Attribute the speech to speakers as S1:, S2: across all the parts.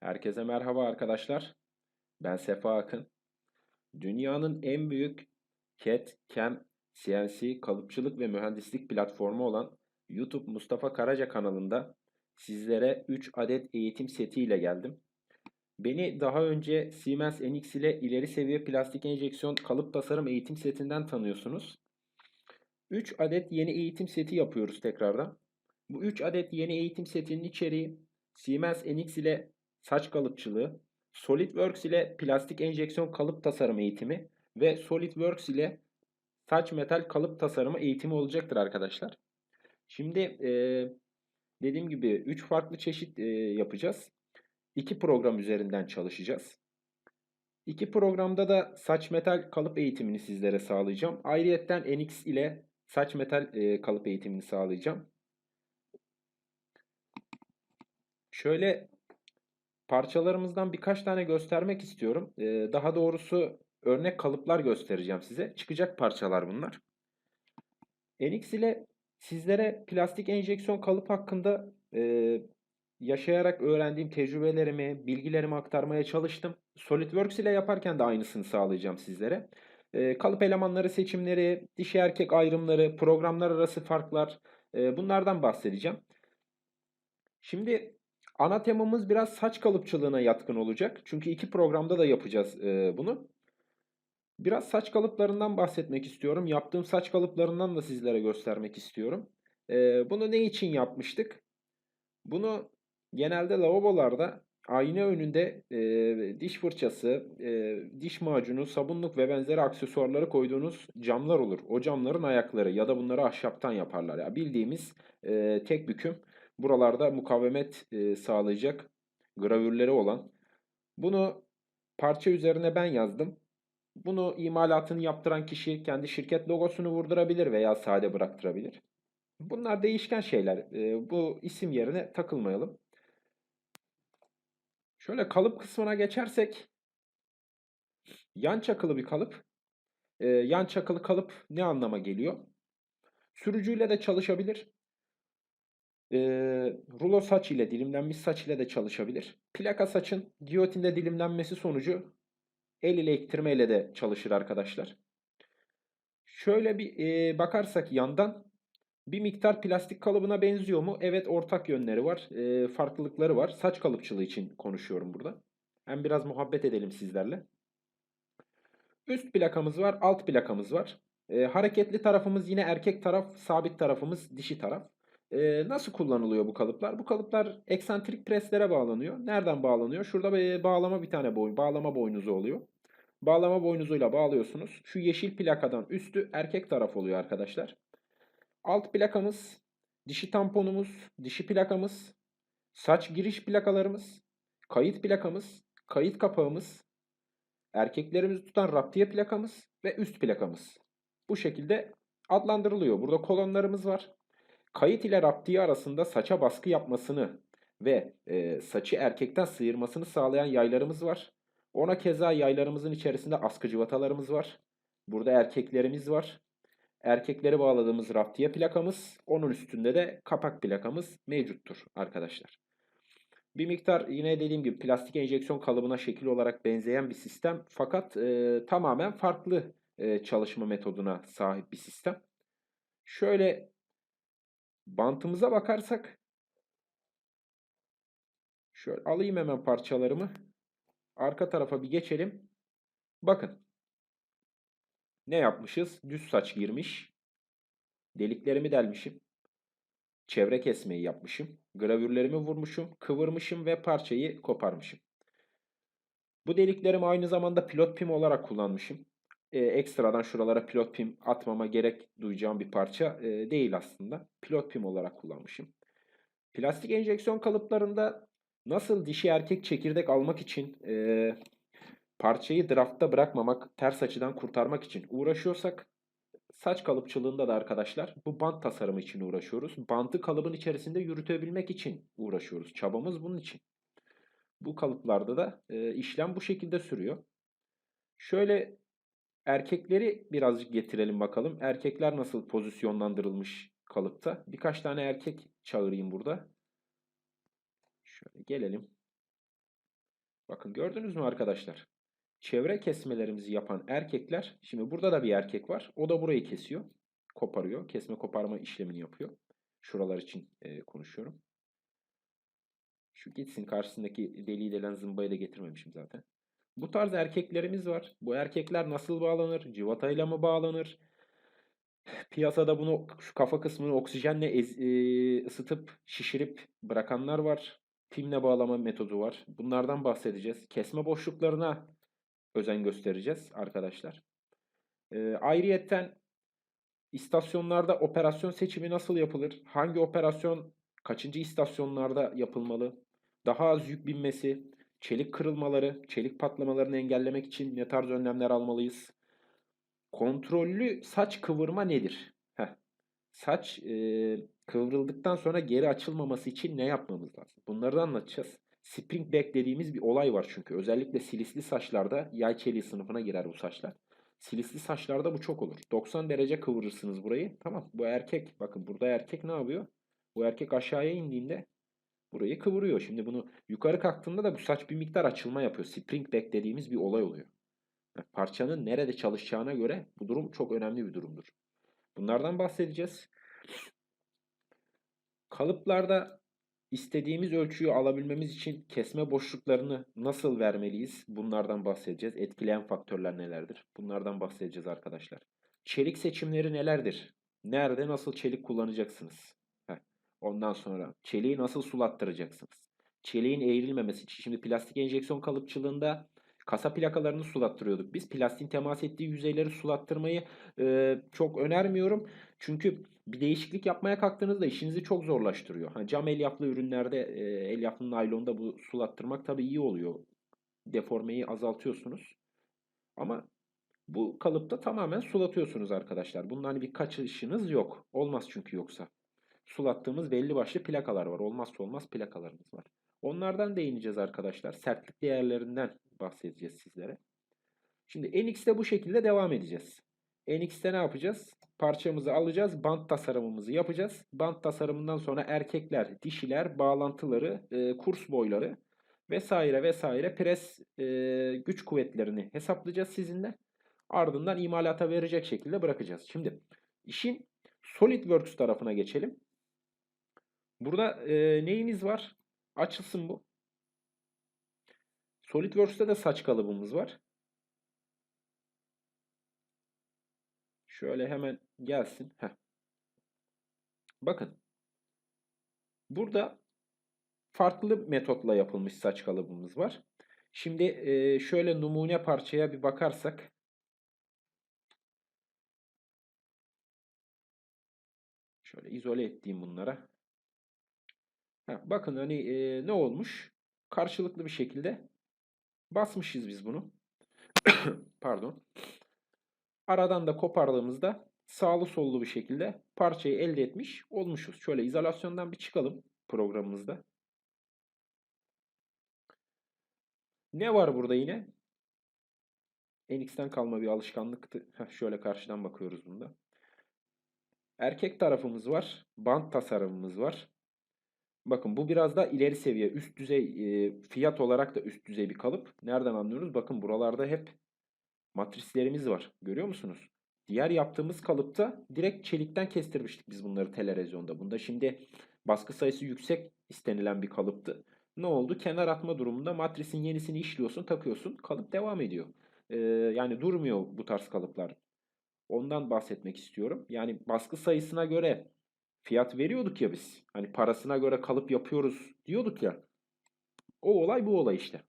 S1: Herkese merhaba arkadaşlar. Ben Sefa Akın. Dünyanın en büyük CAD, CAM, CNC kalıpçılık ve mühendislik platformu olan YouTube Mustafa Karaca kanalında sizlere 3 adet eğitim seti ile geldim. Beni daha önce Siemens NX ile ileri seviye plastik enjeksiyon kalıp tasarım eğitim setinden tanıyorsunuz. 3 adet yeni eğitim seti yapıyoruz tekrardan. Bu 3 adet yeni eğitim setinin içeriği Siemens NX ile saç kalıpçılığı, SolidWorks ile plastik enjeksiyon kalıp tasarımı eğitimi ve SolidWorks ile saç metal kalıp tasarımı eğitimi olacaktır arkadaşlar. Şimdi e, dediğim gibi 3 farklı çeşit e, yapacağız. 2 program üzerinden çalışacağız. İki programda da saç metal kalıp eğitimini sizlere sağlayacağım. Ayrıyetten NX ile saç metal e, kalıp eğitimini sağlayacağım. Şöyle parçalarımızdan birkaç tane göstermek istiyorum. Ee, daha doğrusu örnek kalıplar göstereceğim size. Çıkacak parçalar bunlar. NX ile sizlere plastik enjeksiyon kalıp hakkında e, yaşayarak öğrendiğim tecrübelerimi, bilgilerimi aktarmaya çalıştım. SolidWorks ile yaparken de aynısını sağlayacağım sizlere. E, kalıp elemanları seçimleri, dişi erkek ayrımları, programlar arası farklar e, bunlardan bahsedeceğim. Şimdi Ana temamız biraz saç kalıpçılığına yatkın olacak. Çünkü iki programda da yapacağız e, bunu. Biraz saç kalıplarından bahsetmek istiyorum. Yaptığım saç kalıplarından da sizlere göstermek istiyorum. E, bunu ne için yapmıştık? Bunu genelde lavabolarda ayna önünde e, diş fırçası, e, diş macunu, sabunluk ve benzeri aksesuarları koyduğunuz camlar olur. O camların ayakları ya da bunları ahşaptan yaparlar. Ya bildiğimiz e, tek büküm buralarda mukavemet sağlayacak gravürleri olan. Bunu parça üzerine ben yazdım. Bunu imalatını yaptıran kişi kendi şirket logosunu vurdurabilir veya sade bıraktırabilir. Bunlar değişken şeyler. Bu isim yerine takılmayalım. Şöyle kalıp kısmına geçersek yan çakılı bir kalıp. Yan çakılı kalıp ne anlama geliyor? Sürücüyle de çalışabilir. E, rulo saç ile dilimlenmiş saç ile de çalışabilir. Plaka saçın giyotinde dilimlenmesi sonucu el ile ektirme ile de çalışır arkadaşlar. Şöyle bir e, bakarsak yandan bir miktar plastik kalıbına benziyor mu? Evet ortak yönleri var. E, farklılıkları var. Saç kalıpçılığı için konuşuyorum burada. Hem biraz muhabbet edelim sizlerle. Üst plakamız var, alt plakamız var. E, hareketli tarafımız yine erkek taraf, sabit tarafımız dişi taraf. Ee, nasıl kullanılıyor bu kalıplar? Bu kalıplar eksantrik preslere bağlanıyor. Nereden bağlanıyor? Şurada bir bağlama bir tane boy, bağlama boynuzu oluyor. Bağlama boynuzuyla bağlıyorsunuz. Şu yeşil plakadan üstü erkek taraf oluyor arkadaşlar. Alt plakamız, dişi tamponumuz, dişi plakamız, saç giriş plakalarımız, kayıt plakamız, kayıt kapağımız, erkeklerimizi tutan raptiye plakamız ve üst plakamız. Bu şekilde adlandırılıyor. Burada kolonlarımız var. Kayıt ile raptiye arasında saça baskı yapmasını ve e, saçı erkekten sıyırmasını sağlayan yaylarımız var. Ona keza yaylarımızın içerisinde askı cıvatalarımız var. Burada erkeklerimiz var. Erkekleri bağladığımız raptiye plakamız, onun üstünde de kapak plakamız mevcuttur arkadaşlar. Bir miktar yine dediğim gibi plastik enjeksiyon kalıbına şekil olarak benzeyen bir sistem fakat e, tamamen farklı e, çalışma metoduna sahip bir sistem. Şöyle Bantımıza bakarsak şöyle alayım hemen parçalarımı. Arka tarafa bir geçelim. Bakın. Ne yapmışız? Düz saç girmiş. Deliklerimi delmişim. Çevre kesmeyi yapmışım. Gravürlerimi vurmuşum, kıvırmışım ve parçayı koparmışım. Bu deliklerimi aynı zamanda pilot pim olarak kullanmışım e, ekstradan şuralara pilot pim atmama gerek duyacağım bir parça e, değil aslında. Pilot pim olarak kullanmışım. Plastik enjeksiyon kalıplarında nasıl dişi erkek çekirdek almak için e, parçayı draftta bırakmamak, ters açıdan kurtarmak için uğraşıyorsak saç kalıpçılığında da arkadaşlar bu bant tasarımı için uğraşıyoruz. Bantı kalıbın içerisinde yürütebilmek için uğraşıyoruz. Çabamız bunun için. Bu kalıplarda da e, işlem bu şekilde sürüyor. Şöyle Erkekleri birazcık getirelim bakalım. Erkekler nasıl pozisyonlandırılmış kalıpta? Birkaç tane erkek çağırayım burada. Şöyle gelelim. Bakın gördünüz mü arkadaşlar? Çevre kesmelerimizi yapan erkekler, şimdi burada da bir erkek var. O da burayı kesiyor. Koparıyor. Kesme koparma işlemini yapıyor. Şuralar için e, konuşuyorum. Şu gitsin karşısındaki deliği delen zımbayı da getirmemişim zaten. Bu tarz erkeklerimiz var. Bu erkekler nasıl bağlanır? Civatayla mı bağlanır? Piyasada bunu şu kafa kısmını oksijenle ez- e, ısıtıp şişirip bırakanlar var. Pimle bağlama metodu var. Bunlardan bahsedeceğiz. Kesme boşluklarına özen göstereceğiz arkadaşlar. E, ayrıyetten istasyonlarda operasyon seçimi nasıl yapılır? Hangi operasyon kaçıncı istasyonlarda yapılmalı? Daha az yük binmesi, çelik kırılmaları, çelik patlamalarını engellemek için ne tarz önlemler almalıyız? Kontrollü saç kıvırma nedir? Heh. Saç e, kıvrıldıktan sonra geri açılmaması için ne yapmamız lazım? Bunları da anlatacağız. Spring back dediğimiz bir olay var çünkü. Özellikle silisli saçlarda yay çeliği sınıfına girer bu saçlar. Silisli saçlarda bu çok olur. 90 derece kıvırırsınız burayı. Tamam bu erkek. Bakın burada erkek ne yapıyor? Bu erkek aşağıya indiğinde burayı kıvırıyor. Şimdi bunu yukarı kalktığında da bu saç bir miktar açılma yapıyor. Spring back dediğimiz bir olay oluyor. Parçanın nerede çalışacağına göre bu durum çok önemli bir durumdur. Bunlardan bahsedeceğiz. Kalıplarda istediğimiz ölçüyü alabilmemiz için kesme boşluklarını nasıl vermeliyiz? Bunlardan bahsedeceğiz. Etkileyen faktörler nelerdir? Bunlardan bahsedeceğiz arkadaşlar. Çelik seçimleri nelerdir? Nerede nasıl çelik kullanacaksınız? Ondan sonra çeliği nasıl sulattıracaksınız? Çeliğin eğrilmemesi için şimdi plastik enjeksiyon kalıpçılığında kasa plakalarını sulattırıyorduk. Biz plastiğin temas ettiği yüzeyleri sulattırmayı e, çok önermiyorum. Çünkü bir değişiklik yapmaya kalktığınızda işinizi çok zorlaştırıyor. Hani cam elyaflı ürünlerde, e, elyaflı naylonda bu sulattırmak tabii iyi oluyor. Deformeyi azaltıyorsunuz. Ama bu kalıpta tamamen sulatıyorsunuz arkadaşlar. Bundan hani bir kaçışınız yok. Olmaz çünkü yoksa. Sulattığımız belli başlı plakalar var. Olmazsa olmaz plakalarımız var. Onlardan değineceğiz arkadaşlar. Sertlik değerlerinden bahsedeceğiz sizlere. Şimdi NX'te bu şekilde devam edeceğiz. NX'te ne yapacağız? Parçamızı alacağız, bant tasarımımızı yapacağız. Bant tasarımından sonra erkekler, dişiler, bağlantıları, e, kurs boyları vesaire vesaire pres e, güç kuvvetlerini hesaplayacağız sizinle. Ardından imalata verecek şekilde bırakacağız. Şimdi işin SolidWorks tarafına geçelim. Burada e, neyimiz var? Açılsın bu. SolidWorks'ta da saç kalıbımız var. Şöyle hemen gelsin. Heh. Bakın. Burada farklı metotla yapılmış saç kalıbımız var. Şimdi e, şöyle numune parçaya bir bakarsak. Şöyle izole ettiğim bunlara. Heh, bakın hani e, ne olmuş? Karşılıklı bir şekilde basmışız biz bunu. Pardon. Aradan da kopardığımızda sağlı sollu bir şekilde parçayı elde etmiş olmuşuz. Şöyle izolasyondan bir çıkalım programımızda. Ne var burada yine? NX'ten kalma bir alışkanlıktı. Heh, şöyle karşıdan bakıyoruz bunda. Erkek tarafımız var. Bant tasarımımız var. Bakın bu biraz da ileri seviye, üst düzey e, fiyat olarak da üst düzey bir kalıp. Nereden anlıyoruz? Bakın buralarda hep matrislerimiz var. Görüyor musunuz? Diğer yaptığımız kalıpta direkt çelikten kestirmiştik biz bunları telerezyonda. Bunda şimdi baskı sayısı yüksek istenilen bir kalıptı. Ne oldu? Kenar atma durumunda matrisin yenisini işliyorsun, takıyorsun. Kalıp devam ediyor. Ee, yani durmuyor bu tarz kalıplar. Ondan bahsetmek istiyorum. Yani baskı sayısına göre fiyat veriyorduk ya biz. Hani parasına göre kalıp yapıyoruz diyorduk ya. O olay bu olay işte.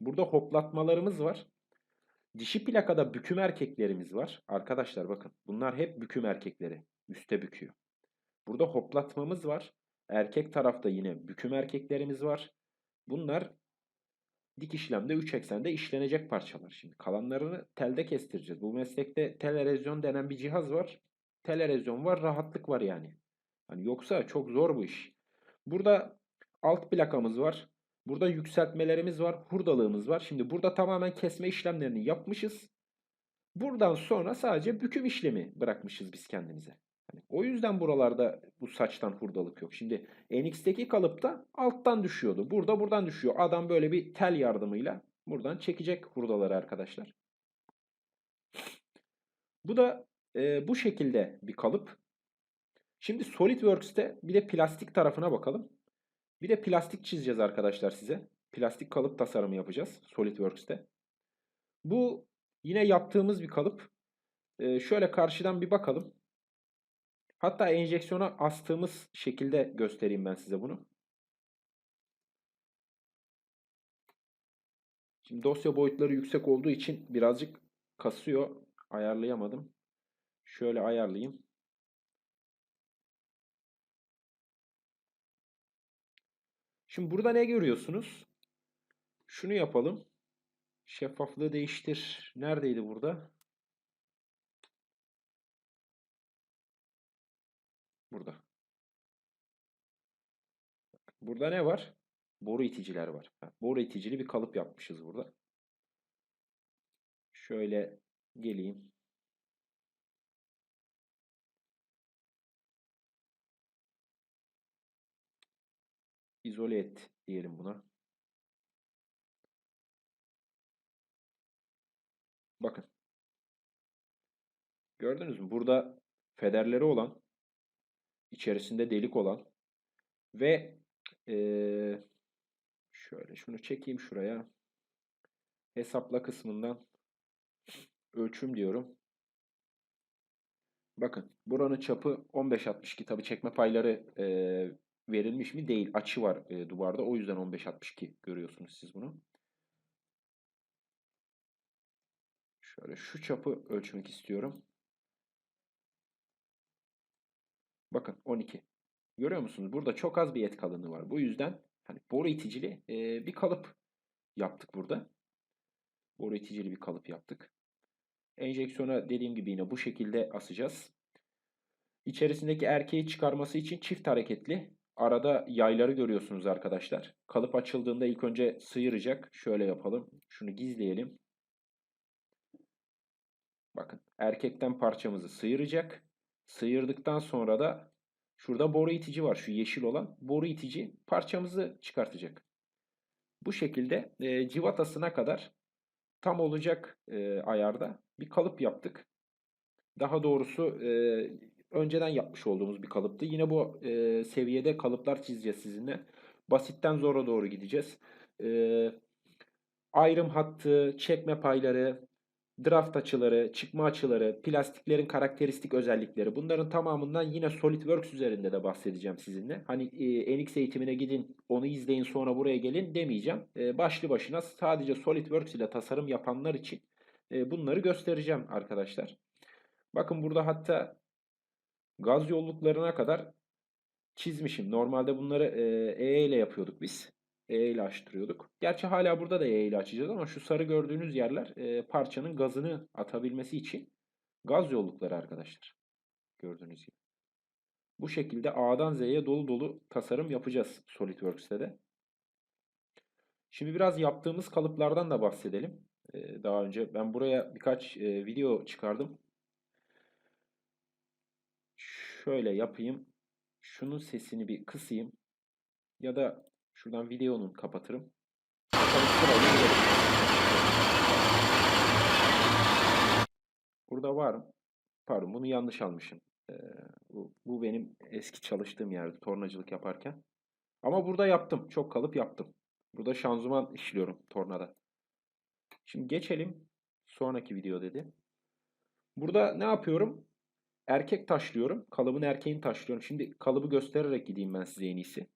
S1: Burada hoplatmalarımız var. Dişi plakada büküm erkeklerimiz var. Arkadaşlar bakın bunlar hep büküm erkekleri. Üste büküyor. Burada hoplatmamız var. Erkek tarafta yine büküm erkeklerimiz var. Bunlar dik işlemde 3 eksende işlenecek parçalar. Şimdi kalanlarını telde kestireceğiz. Bu meslekte telerezyon denen bir cihaz var. Telerezyon var, rahatlık var yani. Hani yoksa çok zor bu iş. Burada alt plakamız var. Burada yükseltmelerimiz var, hurdalığımız var. Şimdi burada tamamen kesme işlemlerini yapmışız. Buradan sonra sadece büküm işlemi bırakmışız biz kendimize. Hani o yüzden buralarda bu saçtan hurdalık yok. Şimdi NX'teki kalıpta alttan düşüyordu. Burada buradan düşüyor. Adam böyle bir tel yardımıyla buradan çekecek hurdaları arkadaşlar. Bu da e, bu şekilde bir kalıp. Şimdi SolidWorks'te bir de plastik tarafına bakalım. Bir de plastik çizeceğiz arkadaşlar size. Plastik kalıp tasarımı yapacağız SolidWorks'te. Bu yine yaptığımız bir kalıp. E, şöyle karşıdan bir bakalım. Hatta enjeksiyona astığımız şekilde göstereyim ben size bunu. Şimdi dosya boyutları yüksek olduğu için birazcık kasıyor. Ayarlayamadım. Şöyle ayarlayayım. Şimdi burada ne görüyorsunuz? Şunu yapalım. Şeffaflığı değiştir. Neredeydi burada? Burada. Burada ne var? Boru iticiler var. Boru iticili bir kalıp yapmışız burada. Şöyle geleyim. İzole et diyelim buna. Bakın. Gördünüz mü? Burada federleri olan, içerisinde delik olan ve ee, şöyle şunu çekeyim şuraya. Hesapla kısmından ölçüm diyorum. Bakın buranın çapı 15-62 tabi çekme payları e, verilmiş mi? Değil. Açı var e, duvarda. O yüzden 15-62 görüyorsunuz siz bunu. Şöyle şu çapı ölçmek istiyorum. Bakın 12. Görüyor musunuz? Burada çok az bir et kalınlığı var. Bu yüzden hani boru iticili e, bir kalıp yaptık burada. Boru iticili bir kalıp yaptık. Enjeksiyona dediğim gibi yine bu şekilde asacağız. İçerisindeki erkeği çıkarması için çift hareketli. Arada yayları görüyorsunuz arkadaşlar. Kalıp açıldığında ilk önce sıyıracak. Şöyle yapalım. Şunu gizleyelim. Bakın erkekten parçamızı sıyıracak. Sıyırdıktan sonra da şurada boru itici var. Şu yeşil olan boru itici parçamızı çıkartacak. Bu şekilde e, civatasına kadar tam olacak e, ayarda bir kalıp yaptık. Daha doğrusu e, önceden yapmış olduğumuz bir kalıptı. Yine bu e, seviyede kalıplar çizeceğiz sizinle. Basitten zora doğru gideceğiz. E, ayrım hattı, çekme payları, draft açıları, çıkma açıları, plastiklerin karakteristik özellikleri bunların tamamından yine SolidWorks üzerinde de bahsedeceğim sizinle. Hani e, NX eğitimine gidin onu izleyin sonra buraya gelin demeyeceğim. E, başlı başına sadece SolidWorks ile tasarım yapanlar için e, bunları göstereceğim arkadaşlar. Bakın burada hatta gaz yolluklarına kadar çizmişim. Normalde bunları E ile yapıyorduk biz. E ile açtırıyorduk. Gerçi hala burada da E ile açacağız ama şu sarı gördüğünüz yerler e, parçanın gazını atabilmesi için gaz yollukları arkadaşlar. Gördüğünüz gibi. Bu şekilde A'dan Z'ye dolu dolu tasarım yapacağız SolidWorks'te de. Şimdi biraz yaptığımız kalıplardan da bahsedelim. Ee, daha önce ben buraya birkaç e, video çıkardım. Şöyle yapayım. Şunun sesini bir kısayım. Ya da Şuradan videonun kapatırım. Burada var. Pardon bunu yanlış almışım. Ee, bu, bu benim eski çalıştığım yerde tornacılık yaparken. Ama burada yaptım. Çok kalıp yaptım. Burada şanzıman işliyorum tornada. Şimdi geçelim. Sonraki video dedi. Burada ne yapıyorum? Erkek taşlıyorum. Kalıbın erkeğini taşlıyorum. Şimdi kalıbı göstererek gideyim ben size en iyisi.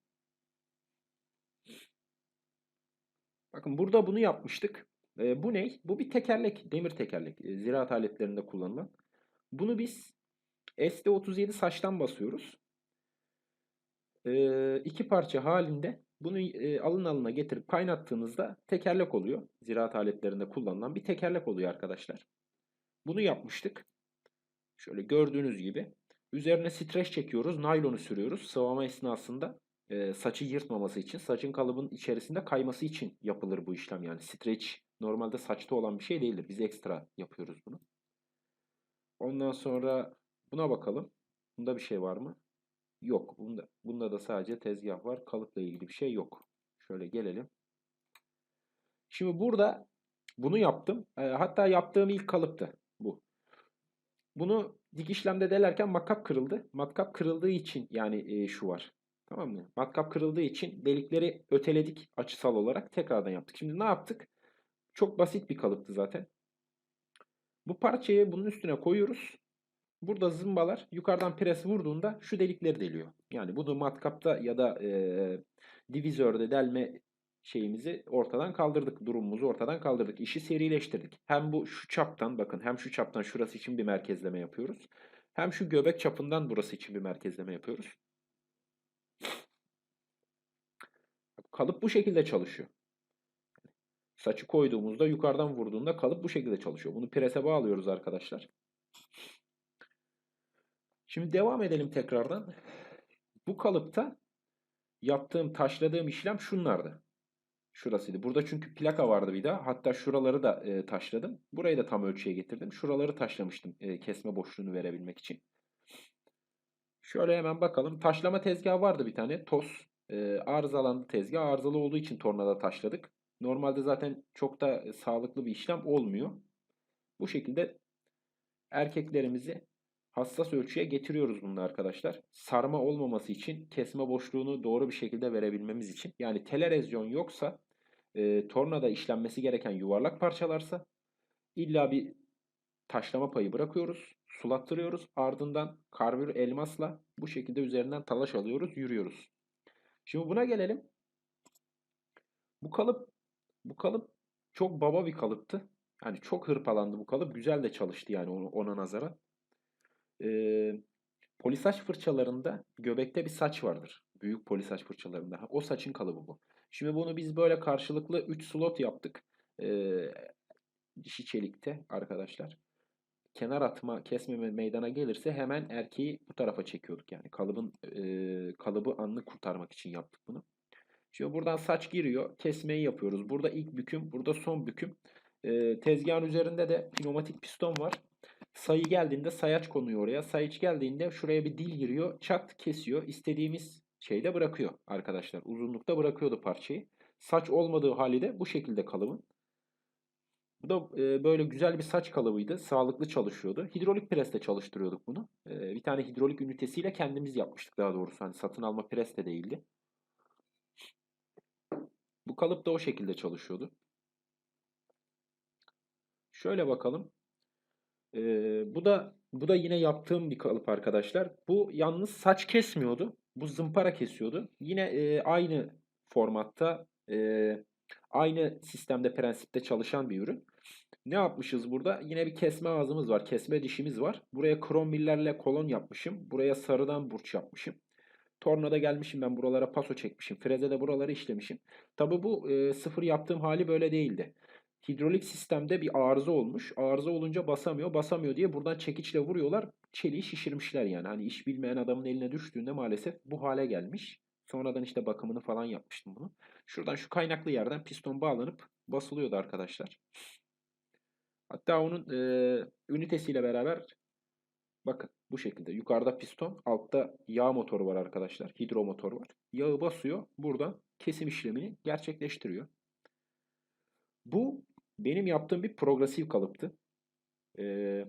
S1: Bakın burada bunu yapmıştık. E, bu ne? Bu bir tekerlek, demir tekerlek. E, ziraat aletlerinde kullanılan. Bunu biz SD37 saçtan basıyoruz. E, iki parça halinde bunu e, alın alına getirip kaynattığınızda tekerlek oluyor. Ziraat aletlerinde kullanılan bir tekerlek oluyor arkadaşlar. Bunu yapmıştık. Şöyle gördüğünüz gibi. Üzerine streç çekiyoruz. Naylonu sürüyoruz. Sıvama esnasında e, saçı yırtmaması için, saçın kalıbın içerisinde kayması için yapılır bu işlem. Yani stretch normalde saçta olan bir şey değildir. Biz ekstra yapıyoruz bunu. Ondan sonra buna bakalım. Bunda bir şey var mı? Yok. Bunda, bunda da sadece tezgah var. Kalıpla ilgili bir şey yok. Şöyle gelelim. Şimdi burada bunu yaptım. E, hatta yaptığım ilk kalıptı. Bunu dik işlemde delerken matkap kırıldı. Matkap kırıldığı için yani e, şu var. Tamam mı? Matkap kırıldığı için delikleri öteledik açısal olarak. Tekrardan yaptık. Şimdi ne yaptık? Çok basit bir kalıptı zaten. Bu parçayı bunun üstüne koyuyoruz. Burada zımbalar yukarıdan pres vurduğunda şu delikleri deliyor. Yani bunu matkapta ya da e, divizörde delme şeyimizi ortadan kaldırdık. Durumumuzu ortadan kaldırdık. İşi serileştirdik. Hem bu şu çaptan bakın hem şu çaptan şurası için bir merkezleme yapıyoruz. Hem şu göbek çapından burası için bir merkezleme yapıyoruz. Kalıp bu şekilde çalışıyor. Saçı koyduğumuzda yukarıdan vurduğunda kalıp bu şekilde çalışıyor. Bunu prese bağlıyoruz arkadaşlar. Şimdi devam edelim tekrardan. Bu kalıpta yaptığım, taşladığım işlem şunlardı. Şurasıydı. Burada çünkü plaka vardı bir daha. Hatta şuraları da e, taşladım. Burayı da tam ölçüye getirdim. Şuraları taşlamıştım e, kesme boşluğunu verebilmek için. Şöyle hemen bakalım. Taşlama tezgahı vardı bir tane. Toz. E, arızalandı tezgah. Arızalı olduğu için tornada taşladık. Normalde zaten çok da e, sağlıklı bir işlem olmuyor. Bu şekilde erkeklerimizi hassas ölçüye getiriyoruz bunu arkadaşlar. Sarma olmaması için kesme boşluğunu doğru bir şekilde verebilmemiz için. Yani telerezyon yoksa e, tornada işlenmesi gereken yuvarlak parçalarsa illa bir taşlama payı bırakıyoruz. Sulattırıyoruz. Ardından karbür elmasla bu şekilde üzerinden talaş alıyoruz. Yürüyoruz. Şimdi buna gelelim. Bu kalıp bu kalıp çok baba bir kalıptı. Yani çok hırpalandı bu kalıp. Güzel de çalıştı yani ona, nazara. Ee, polisaç fırçalarında göbekte bir saç vardır. Büyük polisaç fırçalarında. O saçın kalıbı bu. Şimdi bunu biz böyle karşılıklı 3 slot yaptık. Ee, çelikte arkadaşlar. Kenar atma, kesmeme meydana gelirse hemen erkeği bu tarafa çekiyorduk. Yani kalıbın e, kalıbı anlık kurtarmak için yaptık bunu. Şimdi buradan saç giriyor. Kesmeyi yapıyoruz. Burada ilk büküm, burada son büküm. E, tezgahın üzerinde de pneumatik piston var. Sayı geldiğinde sayaç konuyor oraya. Sayaç geldiğinde şuraya bir dil giriyor. Çat kesiyor. İstediğimiz şeyde bırakıyor arkadaşlar. Uzunlukta bırakıyordu parçayı. Saç olmadığı halde bu şekilde kalıbın. Bu da e, böyle güzel bir saç kalıbıydı. Sağlıklı çalışıyordu. Hidrolik presle çalıştırıyorduk bunu. E, bir tane hidrolik ünitesiyle kendimiz yapmıştık daha doğrusu. Hani satın alma pres de değildi. Bu kalıp da o şekilde çalışıyordu. Şöyle bakalım. Ee, bu da bu da yine yaptığım bir kalıp arkadaşlar. Bu yalnız saç kesmiyordu. Bu zımpara kesiyordu. Yine e, aynı formatta, e, aynı sistemde, prensipte çalışan bir ürün. Ne yapmışız burada? Yine bir kesme ağzımız var, kesme dişimiz var. Buraya krom millerle kolon yapmışım. Buraya sarıdan burç yapmışım. Tornada gelmişim ben buralara paso çekmişim. Freze de buraları işlemişim. Tabi bu e, sıfır yaptığım hali böyle değildi. Hidrolik sistemde bir arıza olmuş. Arıza olunca basamıyor. Basamıyor diye buradan çekiçle vuruyorlar. Çeliği şişirmişler yani. Hani iş bilmeyen adamın eline düştüğünde maalesef bu hale gelmiş. Sonradan işte bakımını falan yapmıştım bunu. Şuradan şu kaynaklı yerden piston bağlanıp basılıyordu arkadaşlar. Hatta onun e, ünitesiyle beraber bakın bu şekilde. Yukarıda piston, altta yağ motoru var arkadaşlar. Hidro motor var. Yağı basıyor. Buradan kesim işlemini gerçekleştiriyor. Bu benim yaptığım bir progresif kalıptı. Ee,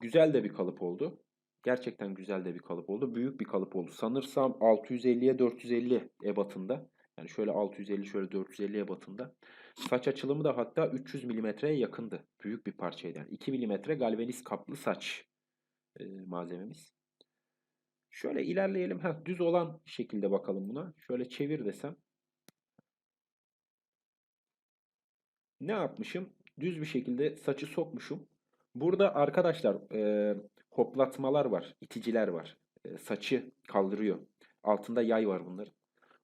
S1: güzel de bir kalıp oldu. Gerçekten güzel de bir kalıp oldu. Büyük bir kalıp oldu. Sanırsam 650'ye 450 ebatında. Yani şöyle 650 şöyle 450 ebatında. Saç açılımı da hatta 300 milimetreye yakındı. Büyük bir parçaydı. Yani 2 milimetre galvaniz kaplı saç e, malzememiz. Şöyle ilerleyelim. Heh, düz olan şekilde bakalım buna. Şöyle çevir desem. Ne yapmışım? Düz bir şekilde saçı sokmuşum. Burada arkadaşlar e, hoplatmalar var, iticiler var. E, saçı kaldırıyor. Altında yay var bunların.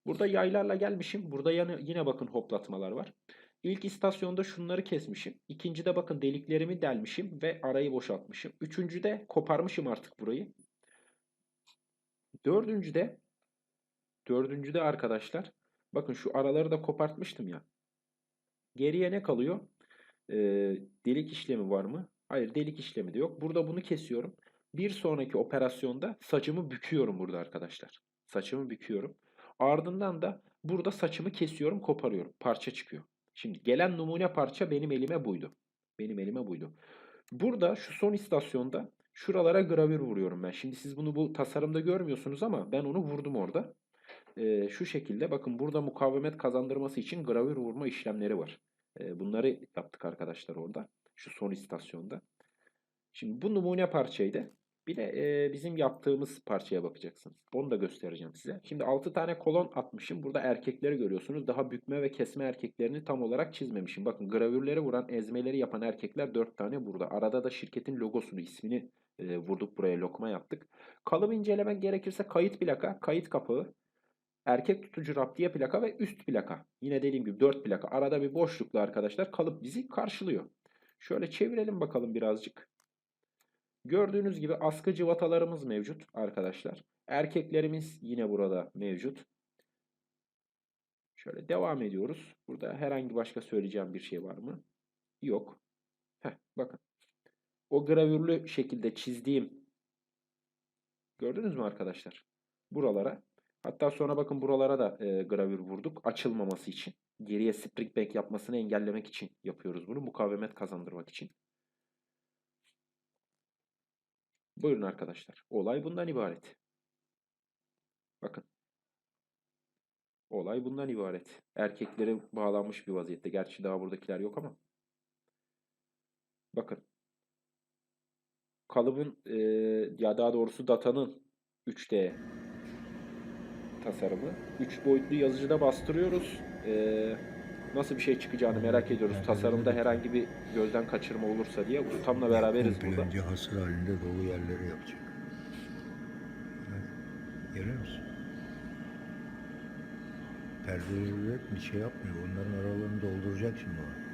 S1: Burada yaylarla gelmişim. Burada yine, yine bakın hoplatmalar var. İlk istasyonda şunları kesmişim. İkincide bakın deliklerimi delmişim ve arayı boşaltmışım. Üçüncüde koparmışım artık burayı. Dördüncüde dördüncüde arkadaşlar bakın şu araları da kopartmıştım ya. Geriye ne kalıyor? Ee, delik işlemi var mı? Hayır delik işlemi de yok. Burada bunu kesiyorum. Bir sonraki operasyonda saçımı büküyorum burada arkadaşlar. Saçımı büküyorum. Ardından da burada saçımı kesiyorum, koparıyorum. Parça çıkıyor. Şimdi gelen numune parça benim elime buydu. Benim elime buydu. Burada şu son istasyonda şuralara gravür vuruyorum ben. Şimdi siz bunu bu tasarımda görmüyorsunuz ama ben onu vurdum orada. Ee, şu şekilde bakın burada mukavemet kazandırması için gravür vurma işlemleri var. Ee, bunları yaptık arkadaşlar orada. Şu son istasyonda. Şimdi bu numune parçaydı. Bir de e, bizim yaptığımız parçaya bakacaksınız. Onu da göstereceğim size. Şimdi 6 tane kolon atmışım. Burada erkekleri görüyorsunuz. Daha bükme ve kesme erkeklerini tam olarak çizmemişim. Bakın gravürleri vuran, ezmeleri yapan erkekler 4 tane burada. Arada da şirketin logosunu, ismini e, vurduk buraya lokma yaptık. Kalıbı incelemek gerekirse kayıt plaka, kayıt kapağı, erkek tutucu raptiye plaka ve üst plaka. Yine dediğim gibi 4 plaka. Arada bir boşlukla arkadaşlar kalıp bizi karşılıyor. Şöyle çevirelim bakalım birazcık. Gördüğünüz gibi askı cıvatalarımız mevcut arkadaşlar. Erkeklerimiz yine burada mevcut. Şöyle devam ediyoruz. Burada herhangi başka söyleyeceğim bir şey var mı? Yok. Heh, bakın. O gravürlü şekilde çizdiğim gördünüz mü arkadaşlar? Buralara. Hatta sonra bakın buralara da e, gravür vurduk. Açılmaması için. Geriye spring back yapmasını engellemek için yapıyoruz bunu. Mukavemet kazandırmak için. Buyurun arkadaşlar. Olay bundan ibaret. Bakın. Olay bundan ibaret. Erkekleri bağlanmış bir vaziyette. Gerçi daha buradakiler yok ama. Bakın. Kalıbın e, ya daha doğrusu datanın 3D tasarımı. 3 boyutlu yazıcıda bastırıyoruz. E, nasıl bir şey çıkacağını merak ediyoruz. Tasarımda herhangi bir gözden kaçırma olursa diye ustamla beraberiz
S2: Komple
S1: burada.
S2: önce hasır halinde dolu yerleri yapacak. Evet. Görüyor musun? Perdeleri bir şey yapmıyor. Onların aralarını dolduracak şimdi o.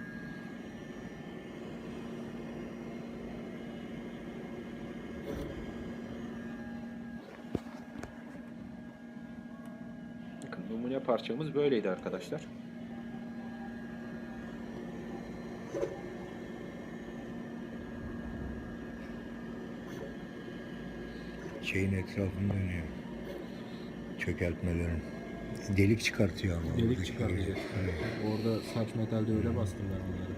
S1: Bakın numune parçamız böyleydi arkadaşlar.
S2: Şeyin etrafında dönüyor. Çökeltmelerin. Delik çıkartıyor ama.
S3: Delik çıkartacak.
S2: Evet.
S3: Orada saç metalde öyle bastım ben onları.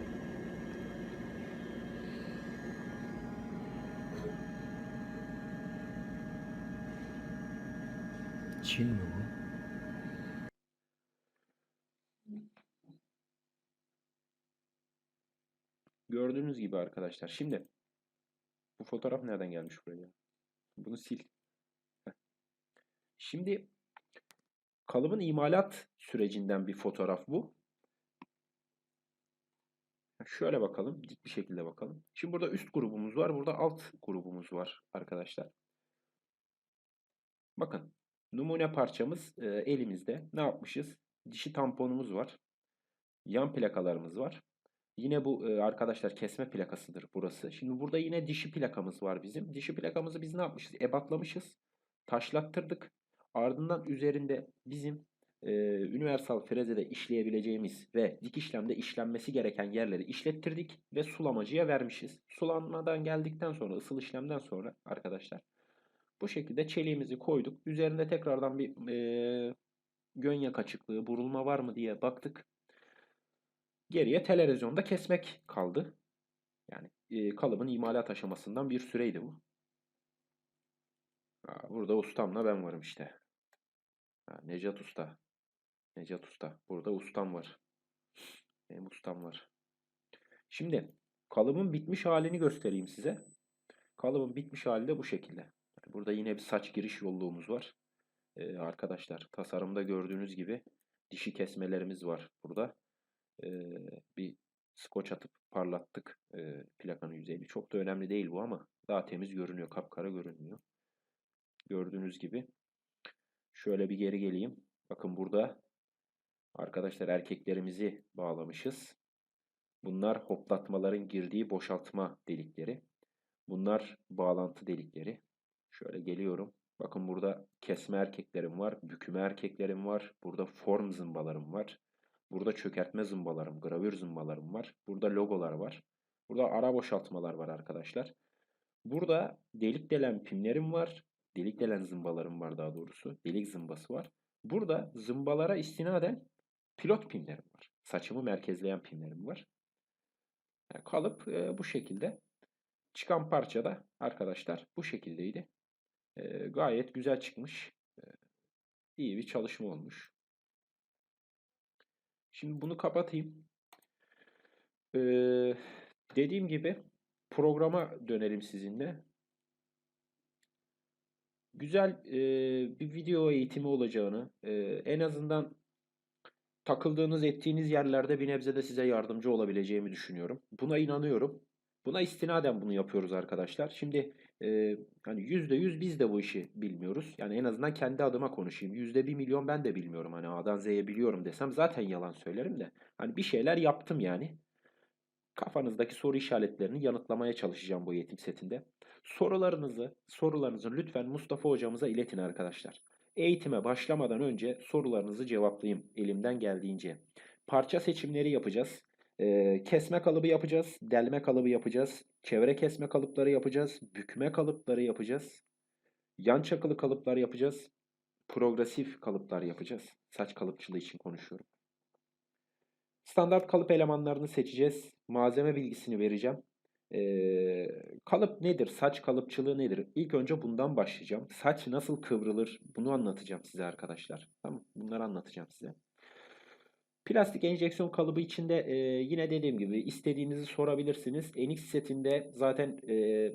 S2: Çin mi bu?
S1: Gördüğünüz gibi arkadaşlar. Şimdi bu fotoğraf nereden gelmiş buraya? Bunu sil. Şimdi kalıbın imalat sürecinden bir fotoğraf bu. Şöyle bakalım. Dik bir şekilde bakalım. Şimdi burada üst grubumuz var. Burada alt grubumuz var arkadaşlar. Bakın. Numune parçamız e, elimizde. Ne yapmışız? Dişi tamponumuz var. Yan plakalarımız var. Yine bu arkadaşlar kesme plakasıdır burası. Şimdi burada yine dişi plakamız var bizim. Dişi plakamızı biz ne yapmışız? Ebatlamışız. Taşlattırdık. Ardından üzerinde bizim e, universal frezede işleyebileceğimiz ve dik işlemde işlenmesi gereken yerleri işlettirdik ve sulamacıya vermişiz. Sulanmadan geldikten sonra, ısıl işlemden sonra arkadaşlar bu şekilde çeliğimizi koyduk. Üzerinde tekrardan bir e, gönyak açıklığı, burulma var mı diye baktık. Geriye televizyonda kesmek kaldı. Yani e, kalıbın imalat aşamasından bir süreydi bu. Aa, burada ustamla ben varım işte. Ha, Necat Usta. Necat Usta. Burada ustam var. Benim ustam var. Şimdi kalıbın bitmiş halini göstereyim size. Kalıbın bitmiş hali de bu şekilde. Burada yine bir saç giriş yolluğumuz var. Ee, arkadaşlar tasarımda gördüğünüz gibi dişi kesmelerimiz var burada. Ee, bir skoç atıp parlattık e, plakanın yüzeyini. Çok da önemli değil bu ama daha temiz görünüyor. Kapkara görünmüyor. Gördüğünüz gibi. Şöyle bir geri geleyim. Bakın burada arkadaşlar erkeklerimizi bağlamışız. Bunlar hoplatmaların girdiği boşaltma delikleri. Bunlar bağlantı delikleri. Şöyle geliyorum. Bakın burada kesme erkeklerim var. Büküme erkeklerim var. Burada form zımbalarım var. Burada çökertme zımbalarım, gravür zımbalarım var. Burada logolar var. Burada ara boşaltmalar var arkadaşlar. Burada delik delen pimlerim var. Delik delen zımbalarım var daha doğrusu. Delik zımbası var. Burada zımbalara istinaden pilot pimlerim var. Saçımı merkezleyen pimlerim var. Kalıp e, bu şekilde. Çıkan parça da arkadaşlar bu şekildeydi. E, gayet güzel çıkmış. E, iyi bir çalışma olmuş. Şimdi bunu kapatayım. E, dediğim gibi programa dönelim sizinle. Güzel e, bir video eğitimi olacağını, e, en azından takıldığınız, ettiğiniz yerlerde bir nebze de size yardımcı olabileceğimi düşünüyorum. Buna inanıyorum. Buna istinaden bunu yapıyoruz arkadaşlar. Şimdi e, hani %100 biz de bu işi bilmiyoruz. Yani en azından kendi adıma konuşayım. %1 milyon ben de bilmiyorum. Hani A'dan Z'ye biliyorum desem zaten yalan söylerim de. Hani bir şeyler yaptım yani. Kafanızdaki soru işaretlerini yanıtlamaya çalışacağım bu eğitim setinde. Sorularınızı, sorularınızı lütfen Mustafa hocamıza iletin arkadaşlar. Eğitime başlamadan önce sorularınızı cevaplayayım elimden geldiğince. Parça seçimleri yapacağız. Ee, kesme kalıbı yapacağız, delme kalıbı yapacağız, çevre kesme kalıpları yapacağız, bükme kalıpları yapacağız, yan çakılı kalıplar yapacağız, progresif kalıplar yapacağız. Saç kalıpçılığı için konuşuyorum. Standart kalıp elemanlarını seçeceğiz. Malzeme bilgisini vereceğim. Ee, kalıp nedir? Saç kalıpçılığı nedir? İlk önce bundan başlayacağım. Saç nasıl kıvrılır? Bunu anlatacağım size arkadaşlar. Tamam, bunları anlatacağım size. Plastik enjeksiyon kalıbı içinde e, yine dediğim gibi istediğinizi sorabilirsiniz. NX setinde zaten e,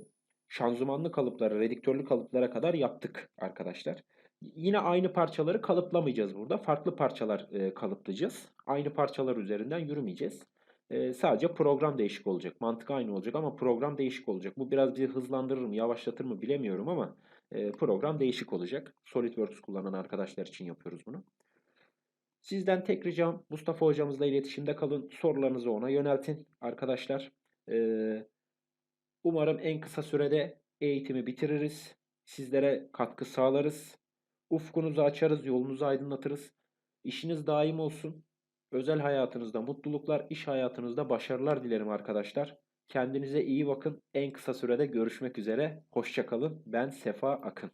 S1: şanzımanlı kalıplara, redüktörlü kalıplara kadar yaptık arkadaşlar. Yine aynı parçaları kalıplamayacağız burada. Farklı parçalar e, kalıplayacağız. Aynı parçalar üzerinden yürümeyeceğiz. E, sadece program değişik olacak. Mantık aynı olacak ama program değişik olacak. Bu biraz bizi hızlandırır mı, yavaşlatır mı bilemiyorum ama e, program değişik olacak. SolidWorks kullanan arkadaşlar için yapıyoruz bunu. Sizden tek ricam Mustafa hocamızla iletişimde kalın. Sorularınızı ona yöneltin arkadaşlar. Ee, umarım en kısa sürede eğitimi bitiririz. Sizlere katkı sağlarız. Ufkunuzu açarız, yolunuzu aydınlatırız. İşiniz daim olsun. Özel hayatınızda mutluluklar, iş hayatınızda başarılar dilerim arkadaşlar. Kendinize iyi bakın. En kısa sürede görüşmek üzere. Hoşçakalın. Ben Sefa Akın.